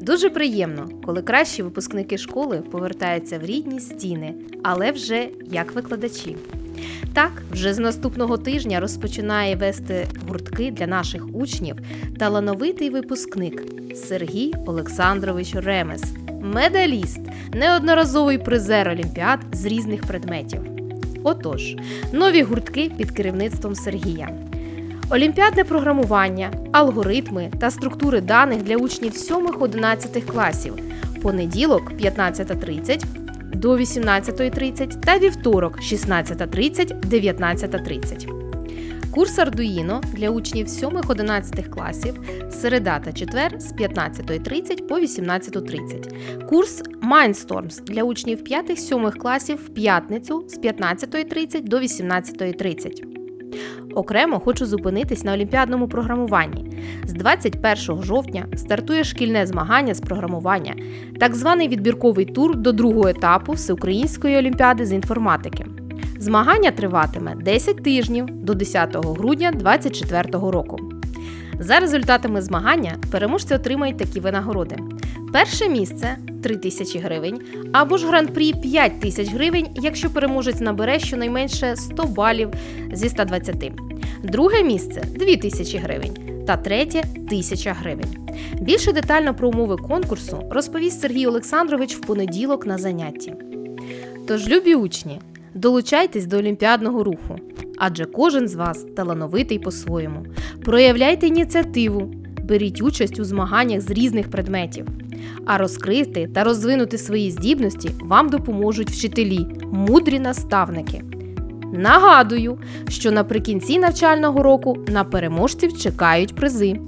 Дуже приємно, коли кращі випускники школи повертаються в рідні стіни, але вже як викладачі. Так, вже з наступного тижня розпочинає вести гуртки для наших учнів талановитий випускник Сергій Олександрович Ремес, медаліст, неодноразовий призер Олімпіад з різних предметів. Отож, нові гуртки під керівництвом Сергія. Олімпіадне програмування, алгоритми та структури даних для учнів 7-11 класів. Понеділок 15.30 до 18.30 та вівторок 16.30 19.30. Курс Ардуїно для учнів 7-11 класів середа та четвер з 15.30 по 18.30. Курс Mindstorms для учнів 5-7 класів в п'ятницю з 15.30 до 18.30. Окремо хочу зупинитись на олімпіадному програмуванні. З 21 жовтня стартує шкільне змагання з програмування, так званий відбірковий тур до другого етапу Всеукраїнської олімпіади з інформатики. Змагання триватиме 10 тижнів до 10 грудня 2024 року. За результатами змагання переможці отримають такі винагороди: перше місце 3 тисячі гривень, або ж гран-прі 5 тисяч гривень, якщо переможець набере щонайменше 100 балів зі 120. Друге місце 2 тисячі гривень та третє 1000 гривень. Більше детально про умови конкурсу розповість Сергій Олександрович в понеділок на занятті. Тож, любі учні, долучайтесь до олімпіадного руху, адже кожен з вас талановитий по-своєму. Проявляйте ініціативу, беріть участь у змаганнях з різних предметів. А розкрити та розвинути свої здібності вам допоможуть вчителі, мудрі наставники. Нагадую, що наприкінці навчального року на переможців чекають призи.